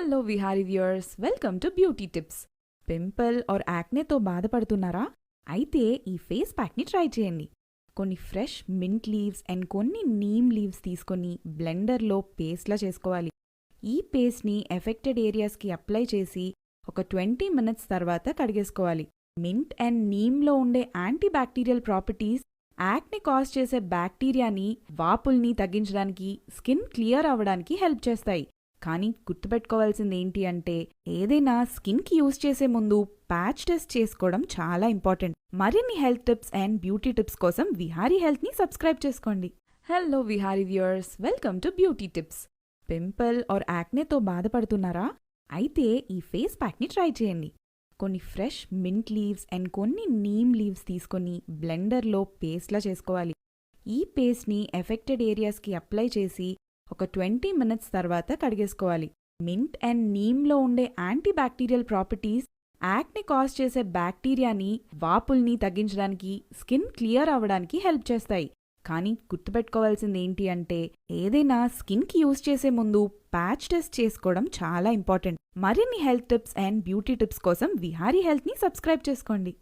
Hello Vihari viewers welcome to beauty tips. Pimple or యాక్నేతో బాధపడుతున్నారా? అయితే ఈ ఫేస్ ప్యాక్ని ట్రై చేయండి. కొన్ని ఫ్రెష్ మింట్ లీవ్స్ అండ్ కొన్ని నీమ్ లీవ్స్ తీసుకొని బ్లెండర్లో పేస్ట్లా చేసుకోవాలి. ఈ పేస్ట్ని ఎఫెక్టెడ్ ఏరియాస్కి అప్లై చేసి ఒక ట్వంటీ మినిట్స్ తర్వాత కడిగేసుకోవాలి. మింట్ అండ్ నీమ్లో ఉండే anti bacterial properties acne cause చేసే బ్యాక్టీరియాని వాపుల్ని తగ్గించడానికి స్కిన్ క్లియర్ అవ్వడానికి హెల్ప్ చేస్తాయి. కానీ గుర్తుపెట్టుకోవాల్సింది ఏంటి అంటే ఏదైనా స్కిన్కి యూజ్ చేసే ముందు ప్యాచ్ టెస్ట్ చేసుకోవడం చాలా ఇంపార్టెంట్. మరిన్ని health tips and beauty tips కోసం విహారీ హెల్త్ని సబ్స్క్రైబ్ చేసుకోండి. Hello Vihari viewers welcome to beauty tips. Pimple or యాక్నేతో బాధపడుతున్నారా? అయితే ఈ ఫేస్ ప్యాక్ని ట్రై చేయండి. కొన్ని ఫ్రెష్ మింట్ లీవ్స్ అండ్ కొన్ని నీమ్ లీవ్స్ తీసుకొని బ్లెండర్లో పేస్ట్లా చేసుకోవాలి. ఈ పేస్ట్ని ఎఫెక్టెడ్ ఏరియాస్కి అప్లై చేసి ఒక ట్వంటీ మినిట్స్ తర్వాత కడిగేసుకోవాలి. మింట్ అండ్ నీమ్లో ఉండే anti bacterial properties acne cause చేసే బ్యాక్టీరియాని వాపుల్ని తగ్గించడానికి స్కిన్ క్లియర్ అవ్వడానికి హెల్ప్ చేస్తాయి. కానీ గుర్తుపెట్టుకోవాల్సింది ఏంటి అంటే ఏదైనా స్కిన్కి యూజ్ చేసే ముందు ప్యాచ్ టెస్ట్ చేసుకోవడం చాలా ఇంపార్టెంట్. మరిన్ని health tips and beauty tips కోసం విహారీ హెల్త్ని సబ్స్క్రైబ్ చేసుకోండి.